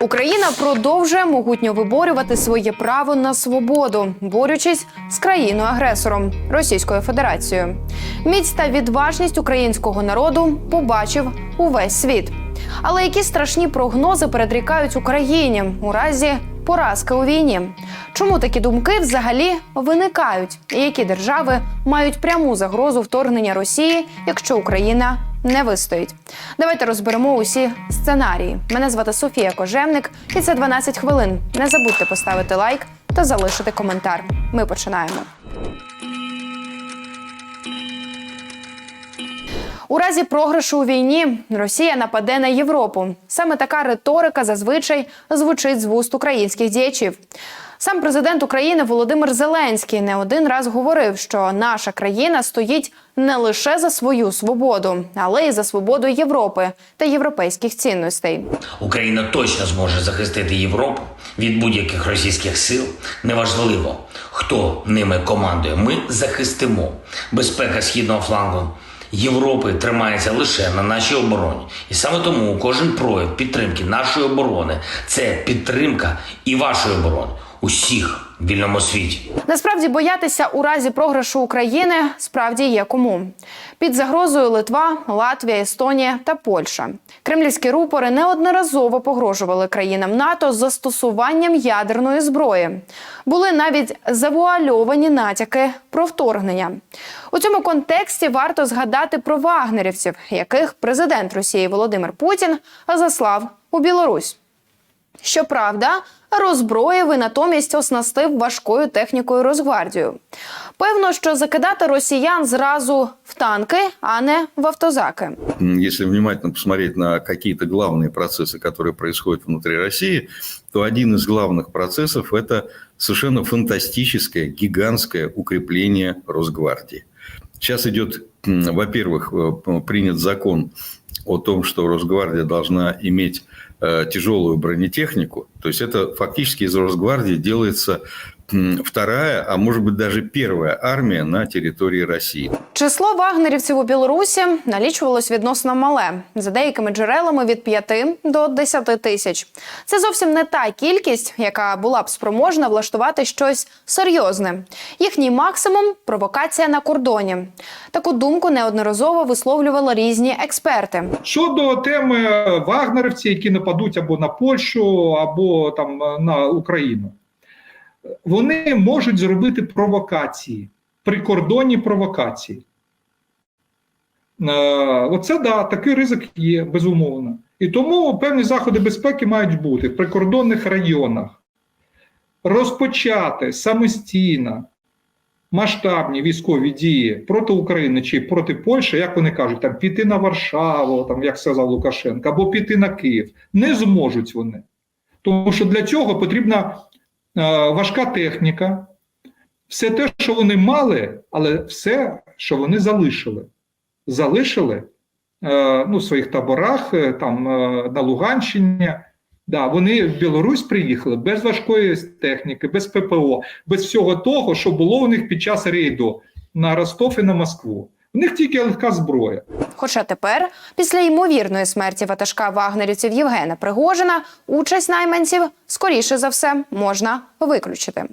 Україна продовжує могутньо виборювати своє право на свободу, борючись з країною-агресором Російською Федерацією. Міць та відважність українського народу побачив увесь світ. Але які страшні прогнози передрікають Україні у разі поразки у війні? Чому такі думки взагалі виникають? І які держави мають пряму загрозу вторгнення Росії, якщо Україна не вистоїть? Давайте розберемо усі сценарії. Мене звати Софія Кожевник, і це 12 хвилин. Не забудьте поставити лайк та залишити коментар. Ми починаємо. У разі програшу у війні Росія нападе на Європу. Саме така риторика зазвичай звучить з вуст українських діячів. Сам президент України Володимир Зеленський не один раз говорив, що наша країна стоїть не лише за свою свободу, але й за свободу Європи та європейських цінностей. Україна точно зможе захистити Європу від будь-яких російських сил. Неважливо, хто ними командує. Ми захистимо безпека східного флангу. Європи тримається лише на нашій обороні, і саме тому кожен прояв підтримки нашої оборони це підтримка і вашої оборони усіх в вільному світі. Насправді боятися у разі програшу України справді є кому. Під загрозою Литва, Латвія, Естонія та Польща. Кремлівські рупори неодноразово погрожували країнам НАТО застосуванням ядерної зброї. Були навіть завуальовані натяки про вторгнення. У цьому контексті варто згадати про вагнерівців, яких президент Росії Володимир Путін заслав у Білорусь. Щоправда, роззброїв і натомість оснастив важкою технікою Росгвардію. Певно, що закидати росіян зразу в танки, а не в автозаки. М, Если внимательно посмотреть на какие-то главные процессы, которые происходят внутри России, то один из главных процессов – это совершенно фантастическое, гигантское укрепление Росгвардии. Сейчас идет, м, во-первых, э, принят закон о том, что Росгвардия должна иметь э, тяжелую бронетехнику. То есть это фактически из Росгвардии делается вторая, а может быть даже первая армия на территории России. Число вагнерівців у Білорусі налічувалось відносно мале, за деякими джерелами від 5 до 10 тисяч. Це зовсім не та кількість, яка була б спроможна влаштувати щось серйозне. Їхній максимум провокація на кордоні. Таку думку неодноразово висловлювали різні експерти. Щодо теми вагнерівців, які нападуть або на Польщу, або там на Україну, вони можуть зробити провокації, прикордонні провокації. Е, Оце да, такий ризик є, безумовно. І тому певні заходи безпеки мають бути в прикордонних районах. Розпочати самостійно масштабні військові дії проти України чи проти Польщі, як вони кажуть, там піти на Варшаву, там як сказав Лукашенко, або піти на Київ, не зможуть вони. Тому що для цього потрібна важка техніка, все те, що вони мали, але все, що вони залишили. Залишили е, ну, в своїх таборах, е, там е, на Луганщині. Да, вони в Білорусь приїхали без важкої техніки, без ППО, без всього того, що було у них під час рейду на Ростов і на Москву. У них тільки легка зброя. Хоча тепер, після ймовірної смерті ватажка вагнерівців Євгена Пригожина, участь найманців скоріше за все можна виключити.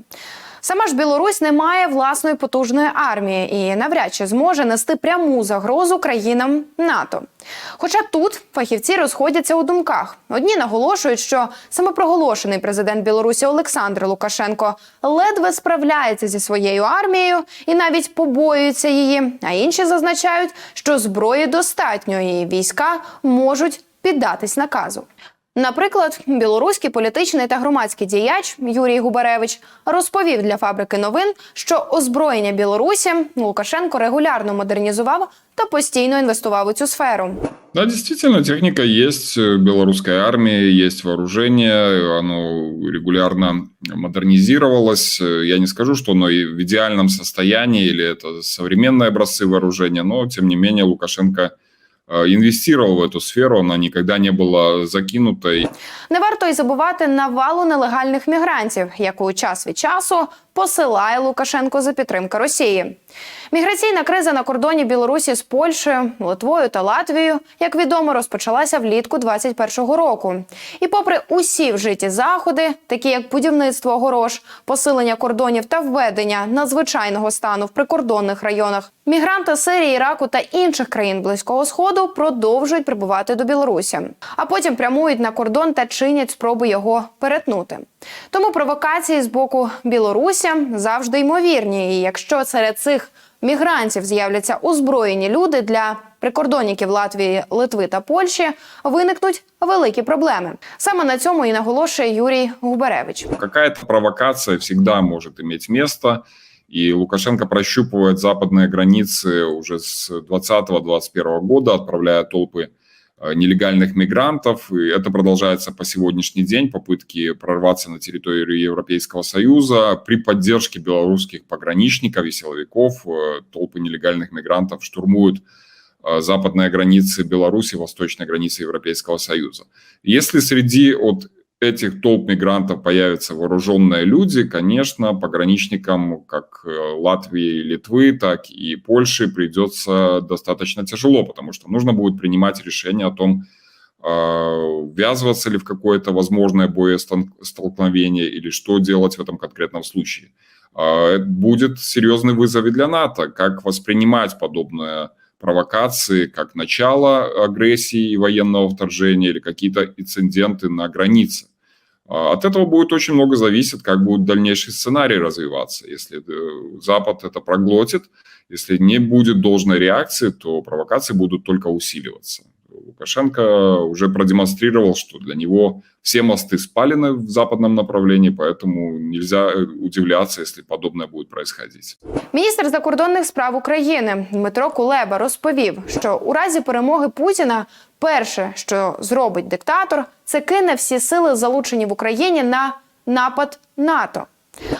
Сама ж Білорусь не має власної потужної армії і навряд чи зможе нести пряму загрозу країнам НАТО. Хоча тут фахівці розходяться у думках. Одні наголошують, що самопроголошений президент Білорусі Олександр Лукашенко ледве справляється зі своєю армією і навіть побоюється її. А інші зазначають, що зброї достатньо і війська можуть піддатись наказу. Наприклад, білоруський політичний та громадський діяч Юрій Губаревич розповів для фабрики новин, що озброєння Білорусі Лукашенко регулярно модернізував та постійно інвестував у цю сферу. Да, действительно, техника есть, э, белорусская армия, есть вооружение, оно регулярно модернизировалось. Э, Я не скажу, что оно и в идеальном состоянии или это современные образцы вооружения, но, тем не менее, Лукашенко э, инвестировал в эту сферу, она никогда не была закинутой. Не варто й забувати навалу нелегальних мігрантів, яку час від часу посилає Лукашенко за підтримки Росії. Міграційна криза на кордоні Білорусі з Польщею, Литвою та Латвією, як відомо, розпочалася влітку 2021 року. І попри усі вжиті заходи, такі як будівництво огорож, посилення кордонів та введення надзвичайного стану в прикордонних районах, мігранти Сирії, Іраку та інших країн Близького Сходу продовжують прибувати до Білорусі, а потім прямують на кордон та чинять спроби його перетнути. Тому провокації з боку Білорусі завжди ймовірні. І якщо серед цих мігрантів з'являться озброєні люди для прикордонників Латвії, Литви та Польщі, виникнуть великі проблеми. Саме на цьому і наголошує Юрій Губаревич. Какая-то провокация всегда может иметь место, и Лукашенко прощупывает западные границы уже с 2020-2021 года, отправляя толпы э, нелегальных мигрантов. И это продолжается по сегодняшний день, попытки прорваться на территорию Европейского Союза. При поддержке белорусских пограничников и силовиков э, толпы нелегальных мигрантов штурмуют э, западные границы Беларуси, восточные границы Европейского Союза. Если среди от этих толп мигрантов появятся вооруженные люди, конечно, пограничникам как э, Латвии и Литвы, так и Польши придется достаточно тяжело, потому что нужно будет принимать решение о том, э, ввязываться ли в какое-то возможное боестолкновение или что делать в этом конкретном случае. Э, это Будет серьезный вызов и для НАТО, как воспринимать подобное провокации как начало агрессии и военного вторжения или какие-то инциденты на границе. А, От этого будет очень много зависеть, как будет дальнейший сценарий развиваться. Если э, Запад это проглотит, если не будет должной реакции, то провокации будут только усиливаться. Лукашенко уже продемонстрировал, что для него все мосты спалены в западном направлении, поэтому нельзя э, удивляться, если подобное будет происходить. Міністр закордонних справ України Дмитро Кулеба розповів, що у разі перемоги Путіна перше, що зробить диктатор, це кине всі сили, залучені в Україні на напад НАТО.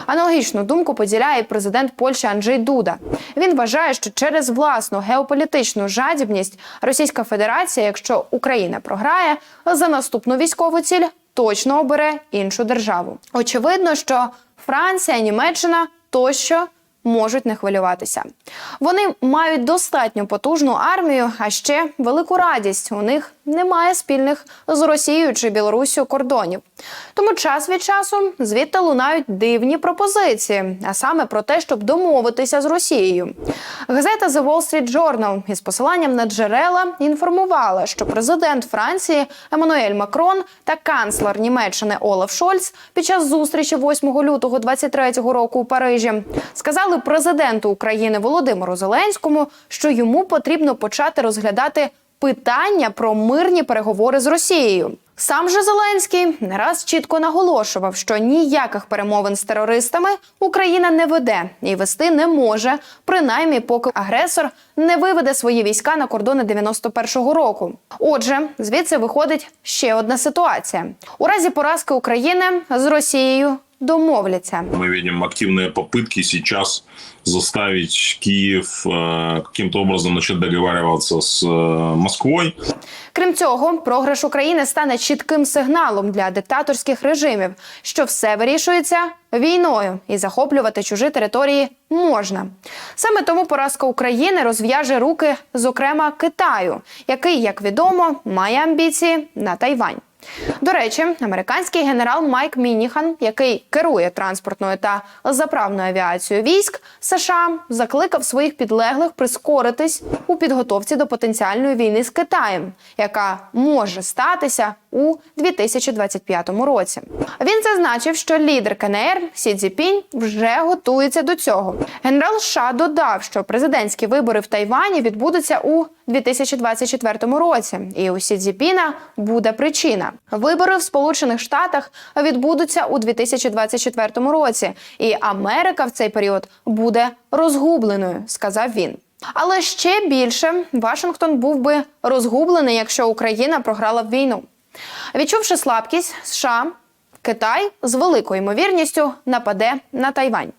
Аналогічну думку поділяє і президент Польщі Анджей Дуда. Він вважає, що через власну геополітичну жадібність Російська Федерація, якщо Україна програє, за наступну військову ціль точно обере іншу державу. Очевидно, що Франція, Німеччина тощо можуть не хвилюватися. Вони мають достатньо потужну армію, а ще велику радість. У них немає спільних з Росією чи Білоруссю кордонів. Тому час від часу звідти лунають дивні пропозиції, а саме про те, щоб домовитися з Росією. Газета The Wall Street Journal із посиланням на джерела інформувала, що президент Франції Еммануель Макрон та канцлер Німеччини Олаф Шольц під час зустрічі 8 лютого 23-го року у Парижі сказали президенту України Володимиру Зеленському, що йому потрібно почати розглядати питання про мирні переговори з Росією. Сам же Зеленський не раз чітко наголошував, що ніяких перемовин з терористами Україна не веде і вести не може, принаймні поки агресор не виведе свої війська на кордони 91-го року. Отже, звідси виходить ще одна ситуація: у разі поразки України з Росією домовляться. Мы видим активные попытки сейчас заставить Киев э, каким-то образом начать договариваться с э, Москвой. Крім цього, програш України стане чітким сигналом для диктаторських режимів, що все вирішується війною і захоплювати чужі території можна. Саме тому поразка України розв'яже руки, зокрема Китаю, який, як відомо, має амбіції на Тайвань. До речі, американський генерал Майк Мініхан, який керує транспортною та заправною авіацією військ США, закликав своїх підлеглих прискоритись у підготовці до потенціальної війни з Китаєм, яка може статися у 2025 році. Він зазначив, що лідер КНР Сі Цзіпінь вже готується до цього. Генерал США додав, що президентські вибори в Тайвані відбудуться у 2024 році, і у Сі Цзіпіна буде причина. Вибори в Сполучених Штатах відбудуться у 2024 році, і Америка в цей період буде розгубленою, сказав він. Але ще більше Вашингтон був би розгублений, якщо Україна програла б війну. Відчувши слабкість, США, Китай з великою ймовірністю нападе на Тайвань.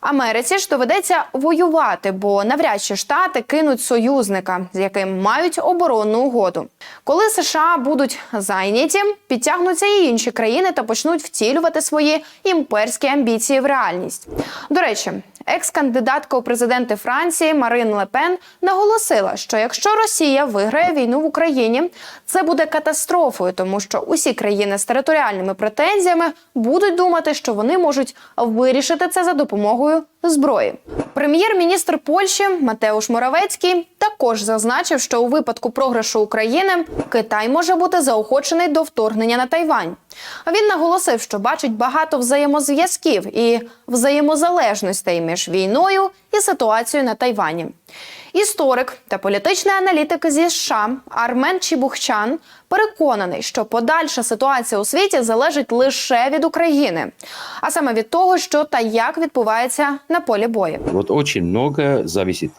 Америці ж доведеться воювати, бо навряд чи штати кинуть союзника, з яким мають оборонну угоду. Коли США будуть зайняті, підтягнуться і інші країни та почнуть втілювати свої імперські амбіції в реальність. До речі, екс-кандидатка у президенти Франції Марин Лепен наголосила, що якщо Росія виграє війну в Україні, це буде катастрофою, тому що усі країни з територіальними претензіями будуть думати, що вони можуть вирішити це за допомогою зброї. Прем'єр-міністр Польщі Матеуш Моравецький також зазначив, що у випадку програшу України Китай може бути заохочений до вторгнення на Тайвань. Він наголосив, що бачить багато взаємозв'язків і взаємозалежностей між війною і ситуацією на Тайвані. Історик та політичний аналітик зі США Армен Чібухчан переконаний, що подальша ситуація у світі залежить лише від України, а саме від того, що та як відбувається на полі бою. Вот очень многое зависит.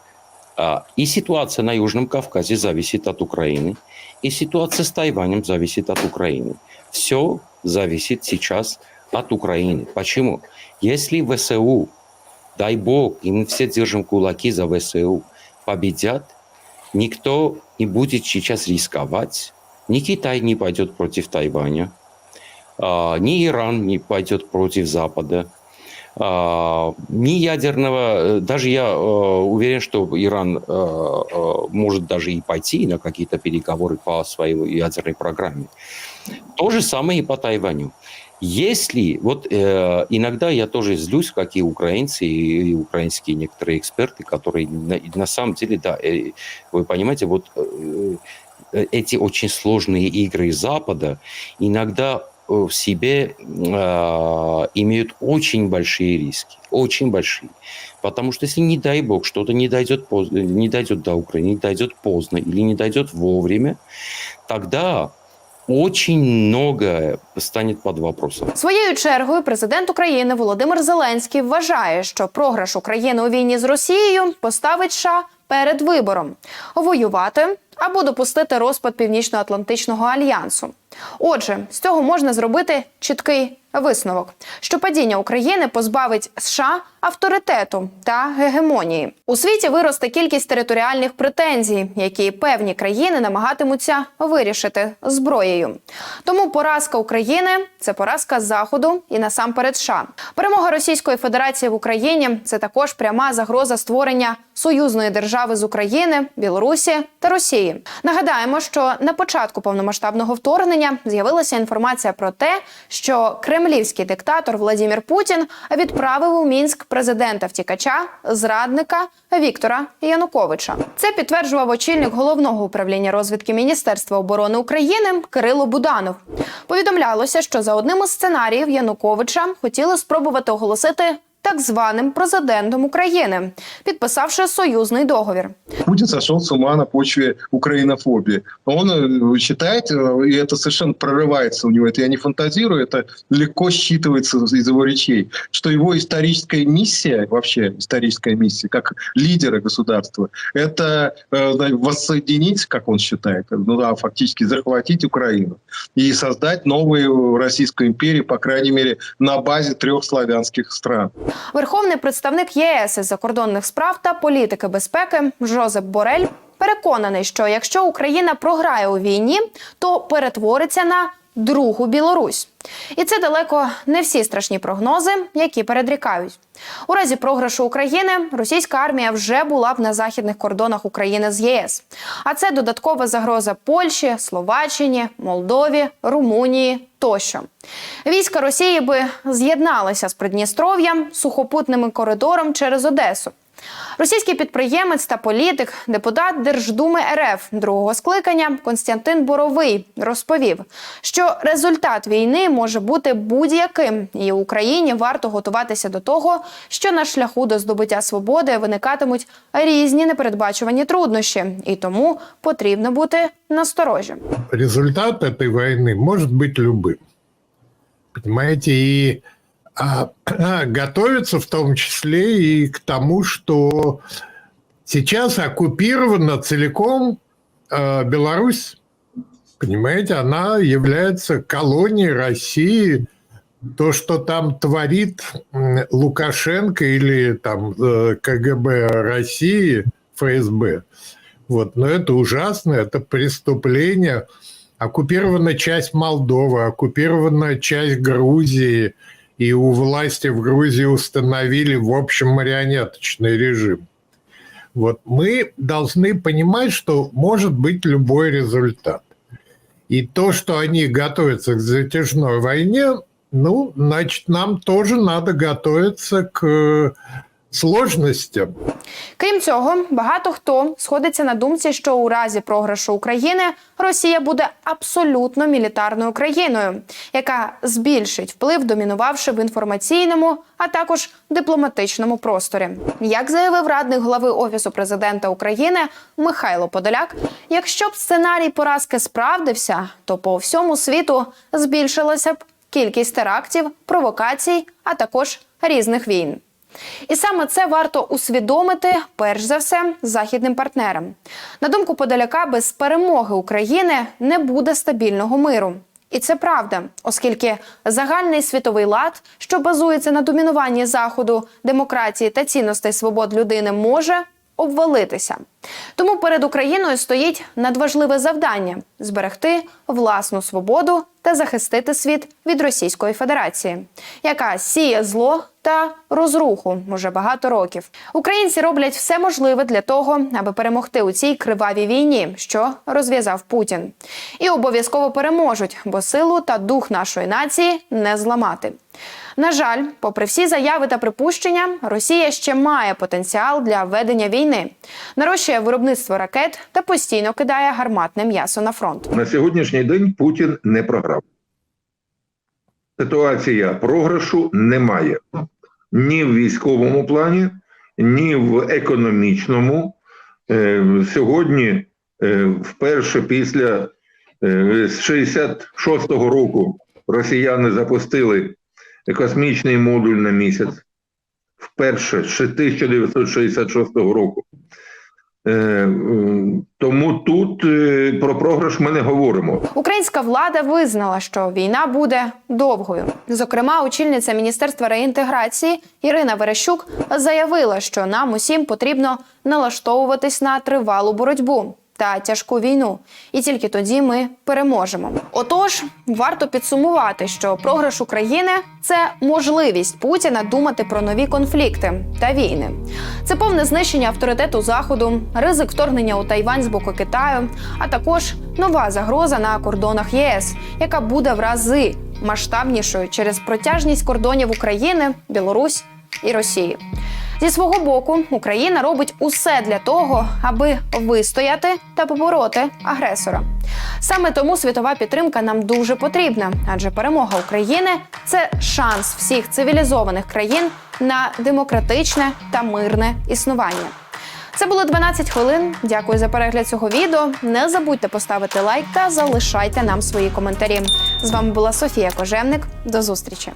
А, И ситуация на Южном Кавказе зависит от Украины, и ситуация с Тайванем зависит от Украины. Все зависит сейчас от Украины. Почему? Если ВСУ, дай бог, и мы все держим кулаки за ВСУ, победят, никто не будет сейчас рисковать, ни Китай не пойдет против Тайваня, а, ни Иран не пойдет против Запада, а, ни ядерного, э, даже я э, уверен, что Иран э, может даже и пойти на какие-то переговоры по своей ядерной программе. То же самое и по Тайваню. Если, вот э, иногда я тоже злюсь, как и украинцы, и украинские некоторые эксперты, которые на, на самом деле, да, э, вы понимаете, вот э, э, эти очень сложные игры Запада иногда э, в себе э, имеют очень большие риски, очень большие. Потому что если, не дай бог, что-то не дойдет, поз- не дойдет до Украины, не дойдет поздно или не дойдет вовремя, тогда очень многое станет под вопросом. Своєю чергою президент України Володимир Зеленський вважає, що програш України у війні з Росією поставить США перед вибором воювати або допустити розпад Північно-Атлантичного альянсу. Отже, з цього можна зробити чіткий висновок, що падіння України позбавить США авторитету та гегемонії. У світі виросте кількість територіальних претензій, які певні країни намагатимуться вирішити зброєю. Тому поразка України це поразка Заходу і насамперед США. Перемога Російської Федерації в Україні це також пряма загроза створення союзної держави з України, Білорусі та Росії. Нагадаємо, що на початку повномасштабного вторгнення з'явилася інформація про те, що кремлівський диктатор Владимир Путін відправив у Мінськ президента втікача, зрадника Віктора Януковича. Це підтверджував очільник головного управління розвідки Міністерства оборони України Кирило Буданов. Повідомлялося, що за одним із сценаріїв Януковича хотіли спробувати оголосити так званим президентом України, підписавши союзний договір. Путин сошел с ума на почве украинофобии. Он э, считает, э, и это совершенно прорывается у него, это я не фантазирую, это легко считывается из его речей, что его историческая миссия, вообще историческая миссия, как лидера государства, это э, да, воссоединить, как он считает, ну да, фактически захватить Украину и создать новую Российскую империю, по крайней мере, на базе трех славянских стран. Верховний представник ЄС із закордонних справ та політики безпеки Жозеп Борель переконаний, що якщо Україна програє у війні, то перетвориться на другу Білорусь. І це далеко не всі страшні прогнози, які передрікають. У разі програшу України російська армія вже була б на західних кордонах України з ЄС. А це додаткова загроза Польщі, Словаччині, Молдові, Румунії тощо. Війська Росії би з'єдналися з Придністров'ям сухопутним коридором через Одесу. Російський підприємець та політик, депутат Держдуми РФ другого скликання Константин Боровий розповів, що результат війни може бути будь-яким, і Україні варто готуватися до того, що на шляху до здобуття свободи виникатимуть різні непередбачувані труднощі, і тому потрібно бути насторожі. результат этой войны может быть любым. Понимаете, и а, готовится в том числе и к тому, что сейчас оккупирована целиком э, Беларусь. Понимаете, она является колонией России то, что там творит Лукашенко или там э, КГБ России, ФСБ, вот, но это ужасно, это преступление. Оккупирована часть Молдовы, оккупирована часть Грузии, и у власти в Грузии установили, в общем, марионеточный режим. Вот мы должны понимать, что может быть любой результат. И то, что они готовятся к затяжной войне, ну, значит, нам тоже надо готовиться к сложностям. Крім цього, багато хто сходиться на думці, що у разі програшу України Росія буде абсолютно мілітарною країною, яка збільшить вплив, домінувавши в інформаційному, а також дипломатичному просторі. Як заявив радник глави офісу президента України Михайло Подоляк, якщо б сценарій поразки справдився, то по всьому світу збільшилася б кількість терактів, провокацій, а також різних війн. І саме це варто усвідомити, перш за все, західним партнерам. На думку Подоляка, без перемоги України не буде стабільного миру. І це правда, оскільки загальний світовий лад, що базується на домінуванні заходу, демократії та цінностей свобод людини, може обвалитися. Тому перед Україною стоїть надважливе завдання зберегти власну свободу та захистити світ від Російської Федерації, яка сіє зло та розруху уже багато років. Українці роблять все можливе для того, аби перемогти у цій кривавій війні, що розв'язав Путін, і обов'язково переможуть, бо силу та дух нашої нації не зламати. На жаль, попри всі заяви та припущення, Росія ще має потенціал для ведення війни, нарощує виробництво ракет та постійно кидає гарматне м'ясо на фронт. На сьогоднішній день Путін не програв. Ситуація програшу немає ні в військовому плані, ні в економічному. Е, Сьогодні, е, вперше після е, 66-го року, росіяни запустили космічний модуль на місяць. Вперше з 1966 року. Е, Тому тут е, про програш ми не говоримо. Українська влада визнала, що війна буде довгою. Зокрема, очільниця міністерства реінтеграції Ірина Верещук заявила, що нам усім потрібно налаштовуватись на тривалу боротьбу та тяжку війну, і тільки тоді ми переможемо. Отож, варто підсумувати, що програш України це можливість Путіна думати про нові конфлікти та війни. Це повне знищення авторитету Заходу, ризик вторгнення у Тайвань з боку Китаю, а також нова загроза на кордонах ЄС, яка буде в рази масштабнішою через протяжність кордонів України, Білорусь і Росії. Зі свого боку, Україна робить усе для того, аби вистояти та побороти агресора. Саме тому світова підтримка нам дуже потрібна, адже перемога України це шанс всіх цивілізованих країн на демократичне та мирне існування. Це було 12 хвилин. Дякую за перегляд цього відео. Не забудьте поставити лайк та залишайте нам свої коментарі. З вами була Софія Кожевник. До зустрічі.